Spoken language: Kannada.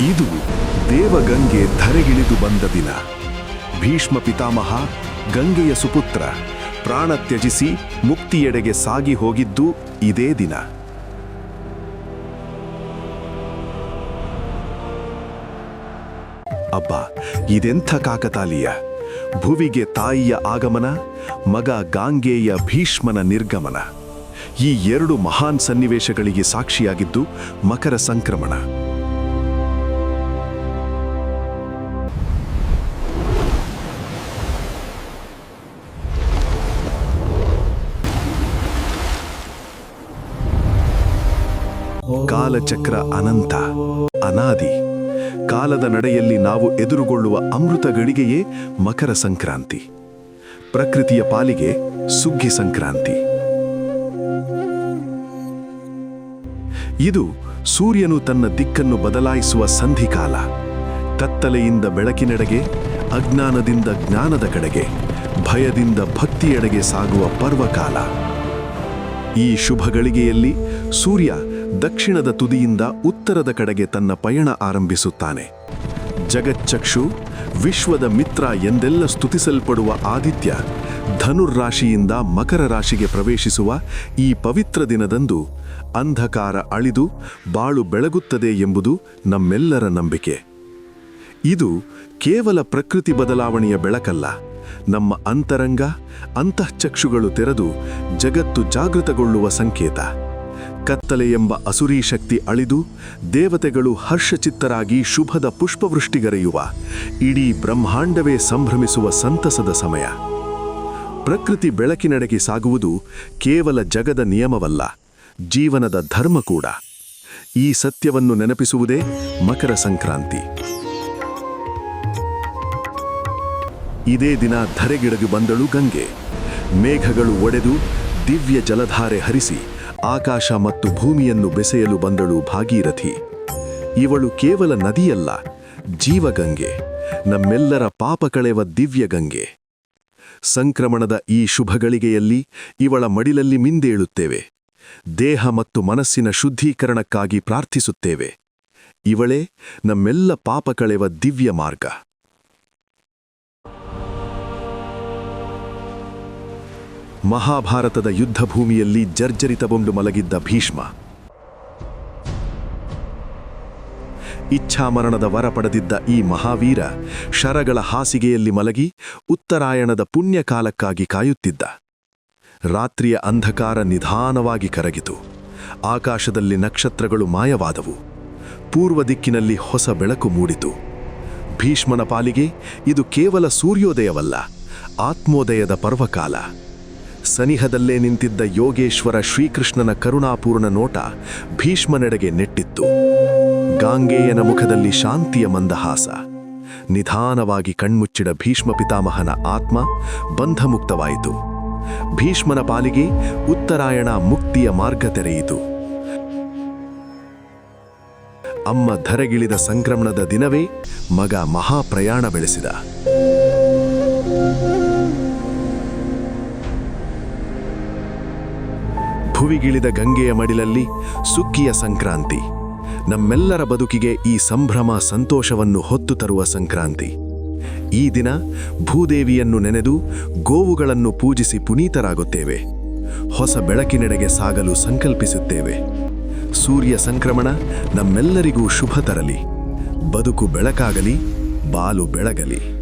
ಇದು ದೇವಗಂಗೆ ಧರೆಗಿಳಿದು ಬಂದ ದಿನ. ಭೀಷ್ಮ ಪಿತಾಮಹ, ಗಂಗೆಯ ಸುಪುತ್ರ, ಪ್ರಾಣ ತ್ಯಜಿಸಿ ಮುಕ್ತಿಯೆಡೆಗೆ ಸಾಗಿ ಹೋಗಿದ್ದು ಇದೇ ದಿನ. ಅಬ್ಬ, ಇದೆಂಥ ಕಾಕತಾಲೀಯ. ಭುವಿಗೆ ತಾಯಿಯ ಆಗಮನ, ಮಗ ಗಾಂಗೆಯ ಭೀಷ್ಮನ ನಿರ್ಗಮನ. ಈ ಎರಡು ಮಹಾನ್ ಸನ್ನಿವೇಶಗಳಿಗೆ ಸಾಕ್ಷಿಯಾಗಿದ್ದು ಮಕರ ಸಂಕ್ರಮಣ. ಕಾಲಚಕ್ರ ಅನಂತ. ಅನಾದಿ. ಕಾಲದ ನಡೆಯಲ್ಲಿ ನಾವು ಎದುರುಗೊಳ್ಳುವ ಅಮೃತ ಗಳಿಗೆಯೇ ಮಕರ ಸಂಕ್ರಾಂತಿ. ಪ್ರಕೃತಿಯ ಪಾಲಿಗೆ ಸುಗ್ಗಿ ಸಂಕ್ರಾಂತಿ. ಇದು ಸೂರ್ಯನು ತನ್ನ ದಿಕ್ಕನ್ನು ಬದಲಾಯಿಸುವ ಸಂಧಿಕಾಲ. ಕತ್ತಲೆಯಿಂದ ಬೆಳಕಿನೆಡೆಗೆ, ಅಜ್ಞಾನದಿಂದ ಜ್ಞಾನದ ಕಡೆಗೆ, ಭಯದಿಂದ ಭಕ್ತಿಯೆಡೆಗೆ ಸಾಗುವ ಪರ್ವಕಾಲ. ಈ ಶುಭಗಳಿಗೆಯಲ್ಲಿ ಸೂರ್ಯ ದಕ್ಷಿಣದ ತುದಿಯಿಂದ ಉತ್ತರದ ಕಡೆಗೆ ತನ್ನ ಪಯಣ ಆರಂಭಿಸುತ್ತಾನೆ. ಜಗಚ್ಚಕ್ಷು ವಿಶ್ವದ ಮಿತ್ರ ಎಂದೆಲ್ಲ ಸ್ತುತಿಸಲ್ಪಡುವ ಆದಿತ್ಯ, ಧನುರ್ರಾಶಿಯಿಂದ ಮಕರ ರಾಶಿಗೆ ಪ್ರವೇಶಿಸುವ ಈ ಪವಿತ್ರ ದಿನದಂದು ಅಂಧಕಾರ ಅಳಿದು ಬಾಳು ಬೆಳಗುತ್ತದೆ ಎಂಬುದು ನಮ್ಮೆಲ್ಲರ ನಂಬಿಕೆ. ಇದು ಕೇವಲ ಪ್ರಕೃತಿ ಬದಲಾವಣೆಯ ಬೆಳಕಲ್ಲ, ನಮ್ಮ ಅಂತರಂಗ, ಅಂತಃಚಕ್ಷುಗಳು ತೆರೆದು ಜಗತ್ತು ಜಾಗೃತಗೊಳ್ಳುವ ಸಂಕೇತ. ಕತ್ತಲೆ ಎಂಬ ಅಸುರಿ ಶಕ್ತಿ ಅಳಿದು ದೇವತೆಗಳು ಹರ್ಷಚಿತ್ತರಾಗಿ ಶುಭದ ಪುಷ್ಪವೃಷ್ಟಿಗರೆಯುವ. ಇಡೀ ಬ್ರಹ್ಮಾಂಡವೇ ಸಂಭ್ರಮಿಸುವ ಸಂತಸದ ಸಮಯ. ಪ್ರಕೃತಿ ಬೆಳಕಿನಡೆಗೆ ಸಾಗುವುದು ಕೇವಲ ಜಗದ ನಿಯಮವಲ್ಲ, ಜೀವನದ ಧರ್ಮ ಕೂಡ. ಈ ಸತ್ಯವನ್ನು ನೆನಪಿಸುವುದೇ ಮಕರ ಸಂಕ್ರಾಂತಿ. ಇದೇ ದಿನ ಧರೆಗಿಡದು ಬಂದಳು ಗಂಗೆ. ಮೇಘಗಳು ಒಡೆದು ದಿವ್ಯ ಜಲಧಾರೆ ಹರಿಸಿ ಆಕಾಶ ಮತ್ತು ಭೂಮಿಯನ್ನು ಬೆಸೆಯಲು ಬಂದಳು ಭಾಗೀರಥಿ. ಇವಳು ಕೇವಲ ನದಿಯಲ್ಲ, ಜೀವಗಂಗೆ, ನಮ್ಮೆಲ್ಲರ ಪಾಪ ಕಳೆವ ದಿವ್ಯ ಗಂಗೆ ಸಂಕ್ರಮಣದ ಈ ಶುಭಗಳಿಗೆಯಲ್ಲಿ ಇವಳ ಮಡಿಲಲ್ಲಿ ಮಿಂದೇಳುತ್ತೇವೆ. ದೇಹ ಮತ್ತು ಮನಸ್ಸಿನ ಶುದ್ಧೀಕರಣಕ್ಕಾಗಿ ಪ್ರಾರ್ಥಿಸುತ್ತೇವೆ. ಇವಳೇ ನಮ್ಮೆಲ್ಲ ಪಾಪ ಕಳೆವ ದಿವ್ಯ ಮಾರ್ಗ ಮಹಾಭಾರತದ ಯುದ್ಧಭೂಮಿಯಲ್ಲಿ ಜರ್ಜರಿತಗೊಂಡು ಮಲಗಿದ್ದ ಭೀಷ್ಮ. ಇಚ್ಛಾಮರಣದ ವರ ಪಡೆದಿದ್ದ ಈ ಮಹಾವೀರ ಶರಗಳ ಹಾಸಿಗೆಯಲ್ಲಿ ಮಲಗಿ ಉತ್ತರಾಯಣದ ಪುಣ್ಯಕಾಲಕ್ಕಾಗಿ ಕಾಯುತ್ತಿದ್ದ. ರಾತ್ರಿಯ ಅಂಧಕಾರ ನಿಧಾನವಾಗಿ ಕರಗಿತು. ಆಕಾಶದಲ್ಲಿ ನಕ್ಷತ್ರಗಳು ಮಾಯವಾದವು. ಪೂರ್ವ ದಿಕ್ಕಿನಲ್ಲಿ ಹೊಸ ಬೆಳಕು ಮೂಡಿತು. ಭೀಷ್ಮನ ಪಾಲಿಗೆ ಇದು ಕೇವಲ ಸೂರ್ಯೋದಯವಲ್ಲ, ಆತ್ಮೋದಯದ ಪರ್ವಕಾಲ. ಸನಿಹದಲ್ಲೇ ನಿಂತಿದ್ದ ಯೋಗೇಶ್ವರ ಶ್ರೀಕೃಷ್ಣನ ಕರುಣಾಪೂರ್ಣ ನೋಟ ಭೀಷ್ಮನೆಡೆಗೆ ನೆಟ್ಟಿತ್ತು. ಗಾಂಗೇಯನ ಮುಖದಲ್ಲಿ ಶಾಂತಿಯ ಮಂದಹಾಸ. ನಿಧಾನವಾಗಿ ಕಣ್ಮುಚ್ಚಿಡ ಭೀಷ್ಮ ಪಿತಾಮಹನ ಆತ್ಮ ಬಂಧಮುಕ್ತವಾಯಿತು. ಭೀಷ್ಮನ ಪಾಲಿಗೆ ಉತ್ತರಾಯಣ ಮುಕ್ತಿಯ ಮಾರ್ಗ ತೆರೆಯಿತು. ಅಮ್ಮ ಧರೆಗಿಳಿದ ಸಂಕ್ರಮಣದ ದಿನವೇ ಮಗ ಮಹಾಪ್ರಯಾಣ ಬೆಳೆಸಿದ. ಭುವಿಗಿಳಿದ ಗಂಗೆಯ ಮಡಿಲಲ್ಲಿ ಸುಗ್ಗಿಯ ಸಂಕ್ರಾಂತಿ. ನಮ್ಮೆಲ್ಲರ ಬದುಕಿಗೆ ಈ ಸಂಭ್ರಮ ಸಂತೋಷವನ್ನು ಹೊತ್ತು ತರುವ ಸಂಕ್ರಾಂತಿ. ಈ ದಿನ ಭೂದೇವಿಯನ್ನು ನೆನೆದು ಗೋವುಗಳನ್ನು ಪೂಜಿಸಿ ಪುನೀತರಾಗುತ್ತೇವೆ. ಹೊಸ ಬೆಳಕಿನೆಡೆಗೆ ಸಾಗಲು ಸಂಕಲ್ಪಿಸುತ್ತೇವೆ. ಸೂರ್ಯ ಸಂಕ್ರಮಣ ನಮ್ಮೆಲ್ಲರಿಗೂ ಶುಭ ತರಲಿ. ಬದುಕು ಬೆಳಕಾಗಲಿ, ಬಾಲು ಬೆಳಗಲಿ.